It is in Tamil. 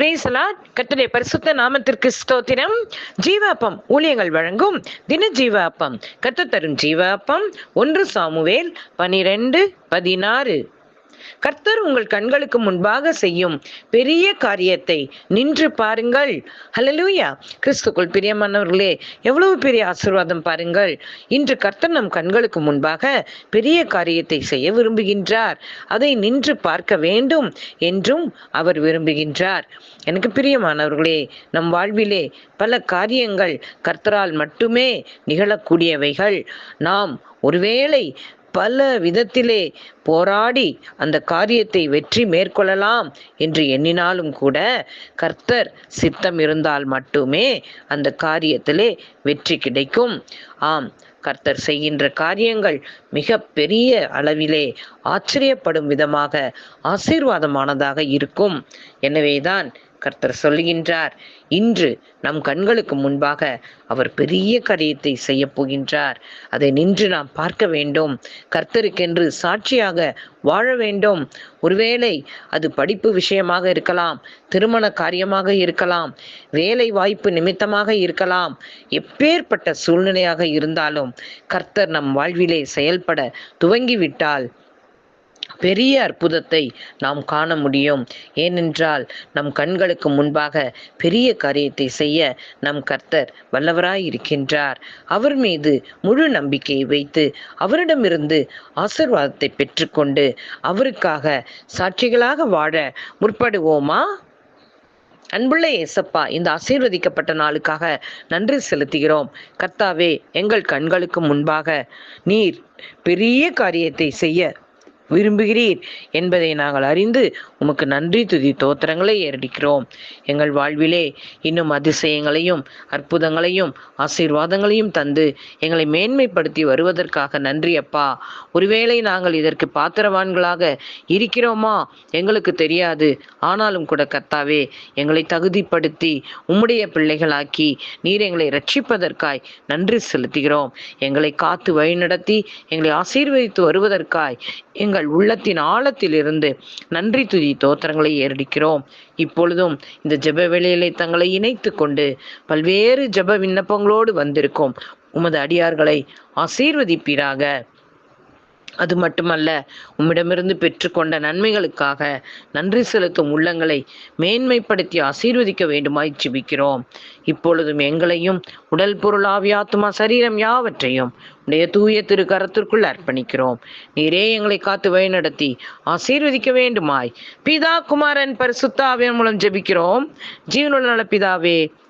பிரேசலா கர்த்தருடைய பரிசுத்த நாமத்திற்கு ஸ்தோத்திரம். ஜீவாப்பம் ஊழியங்கள் வழங்கும் தின ஜீவாப்பம். கத்து தரும் ஜீவாப்பம் ஒன்று சாமுவேல் பனிரெண்டு பதினாறு. கர்த்தர் உங்கள் கண்களுக்கு முன்பாக செய்யும் பெரிய காரியத்தை நின்று பாருங்கள். ஹலலூயா கிறிஸ்துக்குள் பிரியமானவர்களே எவ்வளவு பெரிய ஆசீர்வாதம் பாருங்கள். இன்று கர்த்தர் நம் கண்களுக்கு முன்பாக பெரிய காரியத்தை செய்ய விரும்புகின்றார். அதை நின்று பார்க்க வேண்டும் என்றும் அவர் விரும்புகின்றார். எனக்கு பிரியமானவர்களே நம் வாழ்விலே பல காரியங்கள் கர்த்தரால் மட்டுமே நிகழக்கூடியவைகள். நாம் ஒருவேளை பல விதத்திலே போராடி அந்த காரியத்தை வெற்றி மேற்கொள்ளலாம் என்று எண்ணினாலும் கூட கர்த்தர் சித்தம் இருந்தால் மட்டுமே அந்த காரியத்திலே வெற்றி கிடைக்கும். ஆம் கர்த்தர் செய்கின்ற காரியங்கள் மிக பெரிய அளவிலே ஆச்சரியப்படும் விதமாக ஆசீர்வாதமானதாக இருக்கும். எனவேதான் கர்த்தர் சொல்லுகின்றார். இன்று நம் கண்களுக்கு முன்பாக அவர் பெரிய காரியத்தை செய்ய போகின்றார். அதை நின்று நாம் பார்க்க வேண்டும். கர்த்தருக்கென்று சாட்சியாக வாழ வேண்டும். ஒருவேளை அது படிப்பு விஷயமாக இருக்கலாம் திருமண காரியமாக இருக்கலாம் வேலை வாய்ப்பு நிமித்தமாக இருக்கலாம் எப்பேற்பட்ட சூழ்நிலையாக இருந்தாலும் கர்த்தர் நம் வாழ்விலே செயல்பட துவங்கிவிட்டால் பெரிய அற்புதத்தை நாம் காண முடியும். ஏனென்றால் நம் கண்களுக்கு முன்பாக பெரிய காரியத்தை செய்ய நம் கர்த்தர் வல்லவராய் இருக்கின்றார் அவர் மீது முழு நம்பிக்கையை வைத்து அவரிடமிருந்து ஆசிர்வாதத்தை பெற்றுக்கொண்டு அவருக்காக சாட்சிகளாக வாழ முற்படுவோமா? அன்புள்ள ஏசப்பா இந்த ஆசீர்வதிக்கப்பட்ட நாளுக்காக நன்றி செலுத்துகிறோம். கர்த்தாவே எங்கள் கண்களுக்கு முன்பாக நீர் பெரிய காரியத்தை செய்ய விரும்புகிறீர் என்பதை நாங்கள் அறிந்து உமக்கு நன்றி துதி தோத்திரங்களை ஏறடிக்கிறோம். எங்கள் வாழ்விலே இன்னும் அதிசயங்களையும் அற்புதங்களையும் ஆசீர்வாதங்களையும் தந்து எங்களை மேன்மைப்படுத்தி வருவதற்காக நன்றி அப்பா. ஒருவேளை நாங்கள் இதற்கு பாத்திரவான்களாக இருக்கிறோமா? எங்களுக்கு தெரியாது. ஆனாலும் கூட கர்த்தாவே எங்களை தகுதிப்படுத்தி உம்முடைய பிள்ளைகளாக்கி நீர் எங்களை ரட்சிப்பதற்காய் நன்றி செலுத்துகிறோம். எங்களை காத்து வழிநடத்தி எங்களை ஆசீர்வதித்து வருவதற்காய் எங்கள் உள்ளத்தின் ஆழத்திலிருந்து நன்றி துதி தோத்திரங்களை ஏறடிக்கிறோம். இப்பொழுதும் இந்த ஜெப வேளையிலே தங்களை இணைத்து கொண்டு பல்வேறு ஜெப விண்ணப்பங்களோடு வந்திருக்கும். உமது அடியார்களை ஆசீர்வதிப்பீராக. அது மட்டுமல்ல உம்மிடமிருந்து பெற்றுக்கொண்ட நன்மைகளுக்காக நன்றி செலுத்தும் உள்ளங்களை மேன்மைப்படுத்தி ஆசீர்வதிக்க வேண்டுமாய் ஜெபிக்கிறோம். இப்பொழுதும் எங்களையும் உடல் பொருள் ஆவியாத்துமா சரீரம் யாவற்றையும் உடைய தூய திரு கரத்திற்குள் அர்ப்பணிக்கிறோம். நீரே எங்களை காத்து வழிநடத்தி ஆசீர்வதிக்க வேண்டுமாய். பிதா குமாரன் பரிசுத்தாவின் மூலம் ஜெபிக்கிறோம். ஜீவனுள்ள நல பிதாவே